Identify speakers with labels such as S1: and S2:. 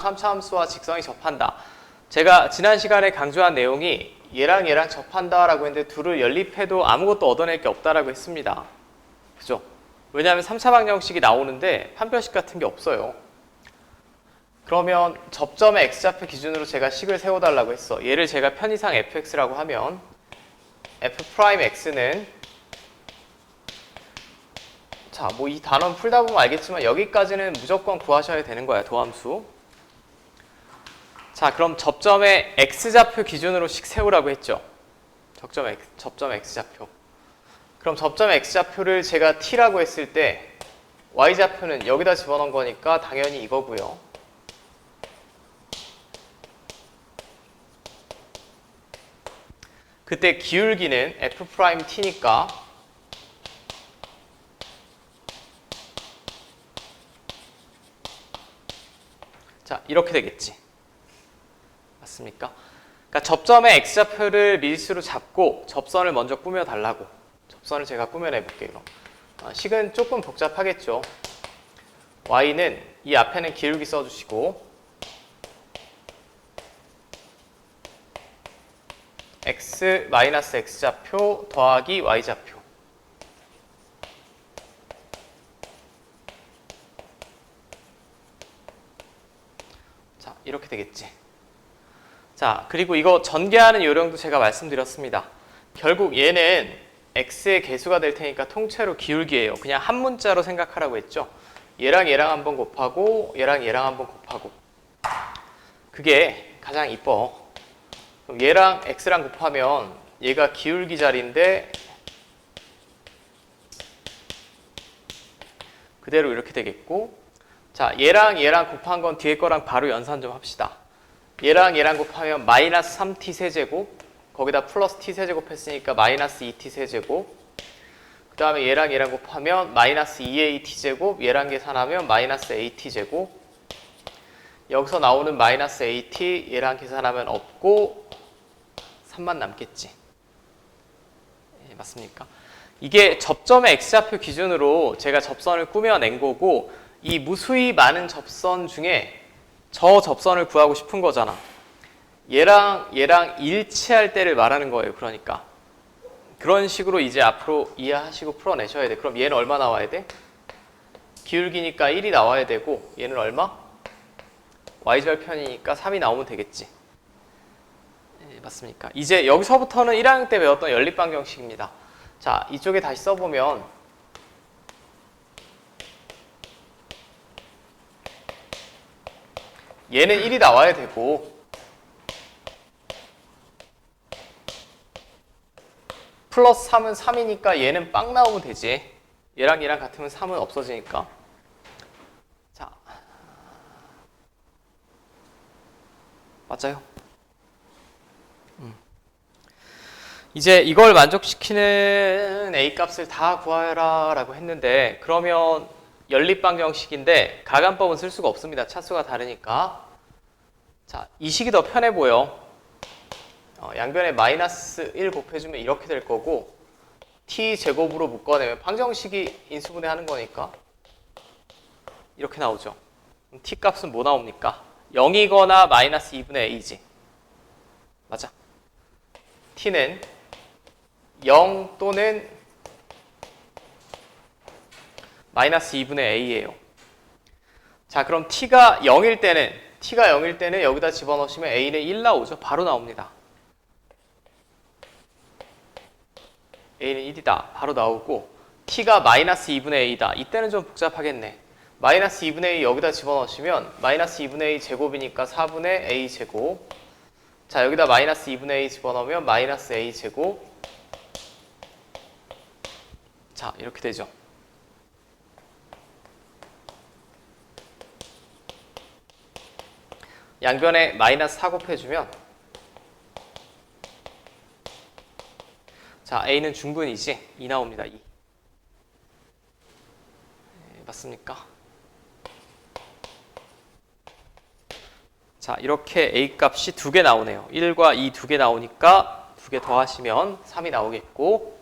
S1: 3차 함수와 직선이 접한다. 제가 지난 시간에 강조한 내용이 얘랑 얘랑 접한다라고 했는데 둘을 연립해도 아무것도 얻어낼 게 없다라고 했습니다. 그죠? 왜냐하면 3차 방정식이 나오는데 판별식 같은 게 없어요. 그러면 접점의 x좌표 기준으로 제가 식을 세워달라고 했어. 얘를 제가 편의상 fx라고 하면 f'x는 자, 뭐 이 단원 풀다 보면 알겠지만 여기까지는 무조건 구하셔야 되는 거야, 도함수. 자, 그럼 접점의 x좌표 기준으로 식 세우라고 했죠. 접점 x, 접점 x좌표. 그럼 접점 x좌표를 제가 t라고 했을 때 y좌표는 여기다 집어넣은 거니까 당연히 이거고요. 그때 기울기는 f't니까 자 이렇게 되겠지 맞습니까? 그러니까 접점의 x좌표를 밀수로 잡고 접선을 먼저 꾸며 달라고. 접선을 제가 꾸며내 볼게요 어, 식은 조금 복잡하겠죠? Y는 이 앞에는 기울기 써주시고 x 마이너스 x좌표 더하기 y좌표. 자 이렇게 되겠지 자 그리고 이거 전개하는 요령도 제가 말씀드렸습니다. 결국 얘는 x의 개수가 될 테니까 통째로 기울기예요. 그냥 한 문자로 생각하라고 했죠. 얘랑 얘랑 한번 곱하고 얘랑 얘랑 한번 곱하고. 그게 가장 이뻐. 그럼 얘랑 x랑 곱하면 얘가 기울기 자리인데 그대로 이렇게 되겠고. 자 얘랑 얘랑 곱한 건 뒤에 거랑 바로 연산 좀 합시다 얘랑 얘랑 곱하면 마이너스 3t 세제곱 거기다 플러스 t 세제곱 했으니까 마이너스 2t 세제곱. 그 다음에 얘랑 얘랑 곱하면 마이너스 2at 제곱 얘랑 계산하면 마이너스 at 제곱. 여기서 나오는 마이너스 at 얘랑 계산하면 없고 3만 남겠지. 예, 맞습니까? 이게 접점의 x좌표 기준으로 제가 접선을 꾸며낸 거고 이 무수히 많은 접선 중에 저 접선을 구하고 싶은 거잖아. 얘랑 얘랑 일치할 때를 말하는 거예요. 그러니까 그런 식으로 이제 앞으로 이해하시고 풀어내셔야 돼. 그럼 얘는 얼마 나와야 돼? 기울기니까 1이 나와야 되고 얘는 얼마? y절편이니까 3이 나오면 되겠지. 예, 맞습니까? 이제 여기서부터는 1학년 때 배웠던 연립방정식입니다. 자, 이쪽에 다시 써보면 얘는 1이 나와야 되고 플러스 3은 3이니까 얘는 빵 나오면 되지. 얘랑 얘랑 같으면 3은 없어지니까. 자. 맞아요. 음. 이제 이걸 만족시키는 A 값을 다 구하라 라고 했는데 그러면 연립방정식인데 가간법은 쓸 수가 없습니다. 차수가 다르니까. 자, 이 식이 더 편해 보여. 어, 양변에 마이너스 1 곱해주면 이렇게 될 거고 t 제곱으로 묶어내면 방정식이 인수분해 하는 거니까 이렇게 나오죠. 그럼 t 값은 뭐 나옵니까? 0이거나 마이너스 2분의 a지. 맞아. t는 0 또는 마이너스 2분의 a예요. 자, 그럼 t가 0일 때는 t가 0일 때는 여기다 집어넣으시면 a는 1 나오죠. 바로 나옵니다. a는 1이다. 바로 나오고 t가 마이너스 2분의 a다. 이때는 좀 복잡하겠네. 마이너스 2분의 a 여기다 집어넣으시면 마이너스 2분의 a 제곱이니까 4분의 a 제곱 자 여기다 마이너스 2분의 a 집어넣으면 마이너스 a 제곱 자 이렇게 되죠. 양변에 마이너스 4 곱해주면 자 a는 중분이지? 2 나옵니다 2 네, 맞습니까? 자 이렇게 a 값이 두 개 나오네요. 1과 2 두 개 나오니까 두 개 더하시면 3이 나오겠고